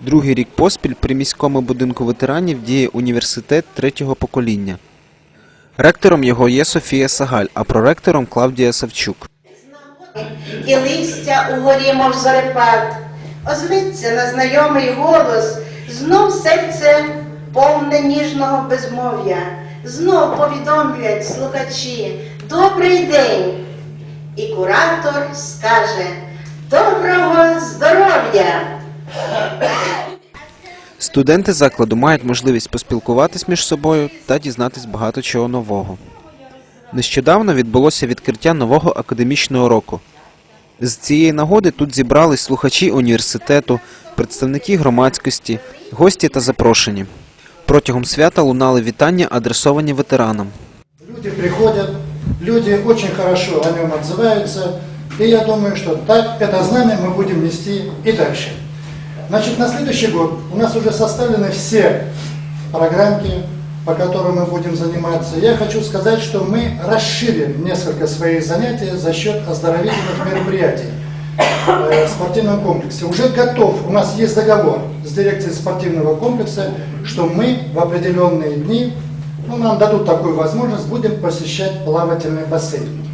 Другий рік поспіль при міському будинку ветеранів діє університет третього покоління. Ректором його є Софія Сагаль, а проректором Клавдія Савчук. і листя у горі, мов зорепад, озветься на знайомий голос, знов серце повне ніжного безмов'я, знов повідомлять слухачі Добрий день. І куратор скаже Доброго Студенти закладу мають можливість поспілкуватись між собою та дізнатись багато чого нового. Нещодавно відбулося відкриття нового академічного року. З цієї нагоди тут зібрались слухачі університету, представники громадськості, гості та запрошені. Протягом свята лунали вітання, адресовані ветеранам. Люди приходят, люди очень хорошо о нем отзываются, и я думаю, что так это знамя мы будем нести и дальше. Значит, на следующий год у нас уже составлены все программки, по которым мы будем заниматься. Я хочу сказать, что мы расширим несколько своих занятий за счет оздоровительных мероприятий э, в спортивном комплексе. Уже готов, у нас есть договор с дирекцией спортивного комплекса, что мы в определенные дни, ну, нам дадут такую возможность, будем посещать плавательный бассейн.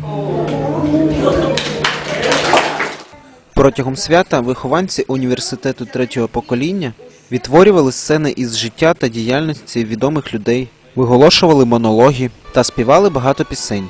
Протягом свята вихованці університету третього покоління відтворювали сцени із життя та діяльності відомих людей, виголошували монологи та співали багато пісень.